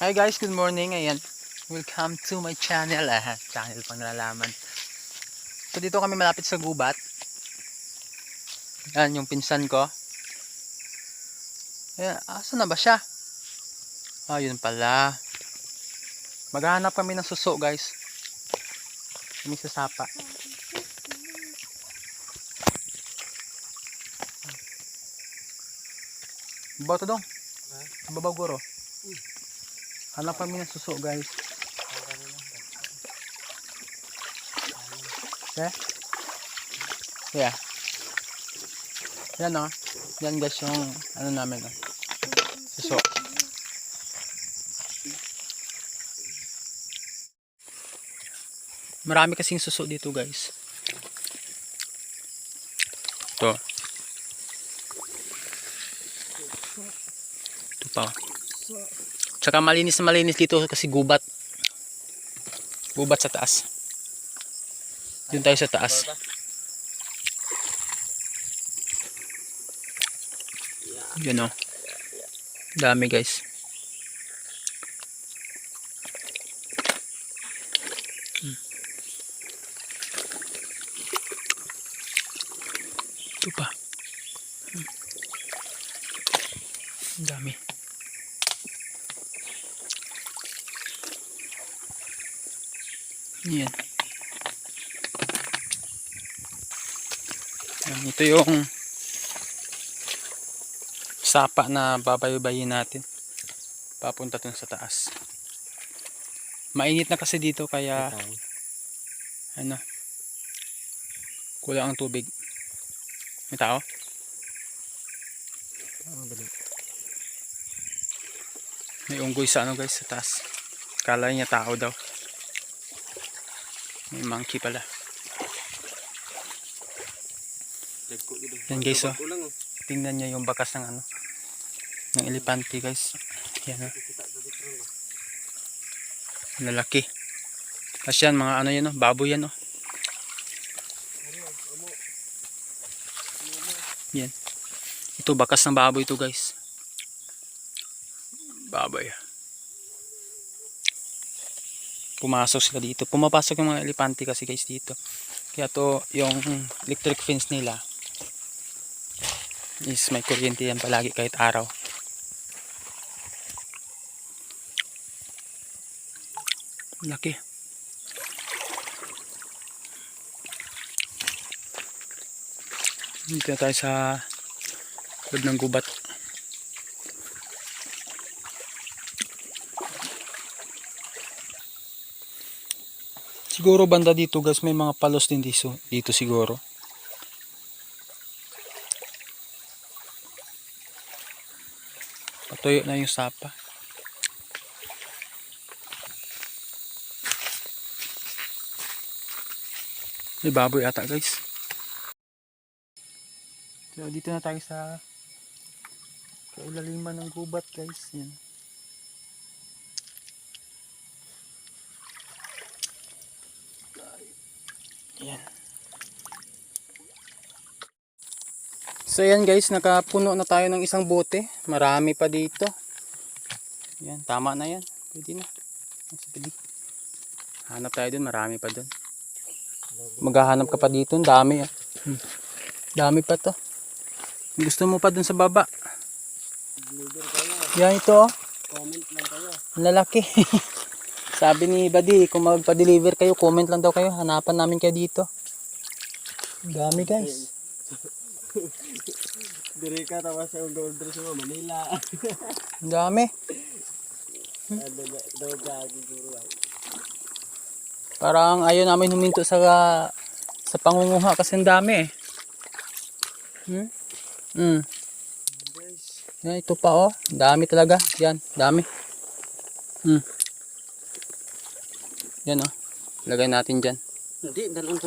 Hi guys, good morning. Ayan. Welcome to my channel. Ah, channel pang nalalaman. So dito kami malapit sa gubat. Yan yung pinsan ko. Ayan, asa na ba siya? Ah, yun pala. Maghahanap kami ng suso guys. Kami sa sapa. Babaw to dong. Babaw guro. Hanap kami ng suso guys. Okay? Yeah. Yan o. Yan guys yung ano namin o. Suso. Marami kasing suso dito guys. Ito. Ito pa. oh. Tsaka malinis na malinis dito kasi gubat. Gubat sa taas. Doon tayo sa taas. Yun o. Dami guys. Hmm. Ito pa. Hmm. Dami. Yan. Yan, ito yung sapa na babaybayin natin. Papunta dun sa taas. Mainit na kasi dito kaya ano kulang ang tubig. May tao? May unggoy sa ano guys sa taas. Kala niya tao daw. May monkey pala. Yan guys oh. Tingnan nyo yung bakas ng ano. Ng elepante guys. Yan oh. Lalaki. Tapos yan mga ano yan oh. Baboy yan oh. Yan. Ito bakas ng baboy ito guys. Baboy. Pumasok sila dito. Pumapasok yung mga elepante kasi guys dito. Kaya to yung electric fence nila is may kuryente yan palagi kahit araw. Laki. Dito tayo sa loob ng gubat. Siguro banda dito guys may mga palos din dito, dito siguro. Patuyo na yung sapa. May baboy ata guys. So dito na tayo sa kailaliman ng gubat guys. Yan. Yan. So yan guys, nakapuno na tayo ng isang bote. Marami pa dito. Yan, tama na yan. Pwede na. Pwede. Hanap tayo dun, marami pa dun. Maghahanap ka pa dito, dami ah. Hmm. Dami pa to. Gusto mo pa dun sa baba. Yan ito oh. Comment lang kayo. Lalaki. Sabi ni Buddy, kung magpa-deliver kayo, comment lang daw kayo. Hanapan namin kayo dito. Dami guys. Dire ka tapos sa order sa Manila. Ang dami. Parang ayaw namin huminto sa sa pangunguha kasi ang dami eh. Hmm? Hmm. Yan, ito pa oh. Dami talaga. Yan, dami. Hmm. Yan oh. Lagay natin dyan. hindi dalang ka.